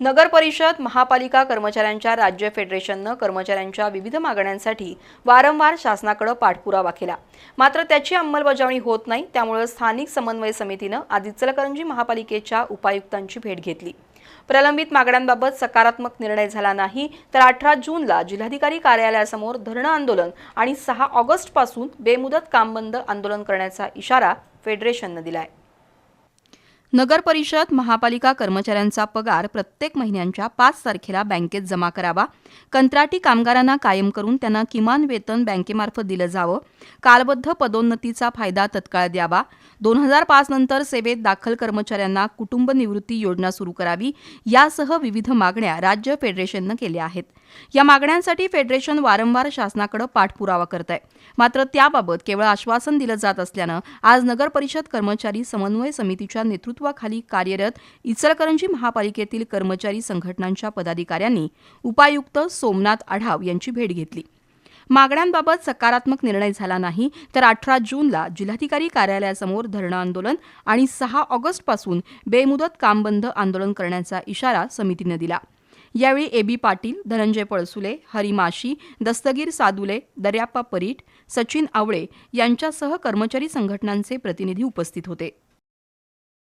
नगर परिषद महापालिका कर्मचाऱ्यांच्या राज्य फेडरेशननं कर्मचाऱ्यांच्या विविध मागण्यांसाठी वारंवार शासनाकडे पाठपुरावा केला. मात्र त्याची अंमलबजावणी होत नाही त्यामुळे स्थानिक समन्वय समितीनं आज इचलकरंजी महापालिकेच्या उपायुक्तांची भेट घेतली. प्रलंबित मागण्यांबाबत सकारात्मक निर्णय झाला नाही तर अठरा जूनला जिल्हाधिकारी कार्यालयासमोर धरणं आंदोलन आणि सहा ऑगस्टपासून बेमुदत कामबंद आंदोलन करण्याचा इशारा फेडरेशननं दिलाय. नगर परिषद महापालिका कर्मचाऱ्यांचा पगार प्रत्येक महिन्यांच्या पाच तारखेला बँकेत जमा करावा. कंत्राटी कामगारांना कायम करून त्यांना किमान वेतन बँकेमार्फत दिलं जावं. कालबद्ध पदोन्नतीचा फायदा तत्काळ द्यावा. दोन हजार पाच नंतर सेवेत दाखल कर्मचाऱ्यांना कुटुंब निवृत्ती योजना सुरू करावी. यासह विविध मागण्या राज्य फेडरेशननं केल्या आहेत. या मागण्यांसाठी फेडरेशन वारंवार शासनाकडे पाठपुरावा करत आहे मात्र त्याबाबत केवळ आश्वासन दिलं जात असल्यानं आज नगर परिषद कर्मचारी समन्वय समितीच्या नेतृत्व नेतृत्वाखाली कार्यरत इचलकरंजी महापालिकेतील कर्मचारी संघटनांच्या पदाधिकाऱ्यांनी उपायुक्त सोमनाथ आढाव यांची भेट घेतली. मागण्यांबाबत सकारात्मक निर्णय झाला नाही तर अठरा जूनला जिल्हाधिकारी कार्यालयासमोर धरणं आंदोलन आणि सहा ऑगस्टपासून बेमुदत काम बंद आंदोलन करण्याचा इशारा समितीनं दिला. यावेळी एबी पाटील धनंजय पळसुले हरी माशी दस्तगीर सादुले दर्याप्पा परीट सचिन आवळे यांच्यासह कर्मचारी संघटनांचे प्रतिनिधी उपस्थित होते.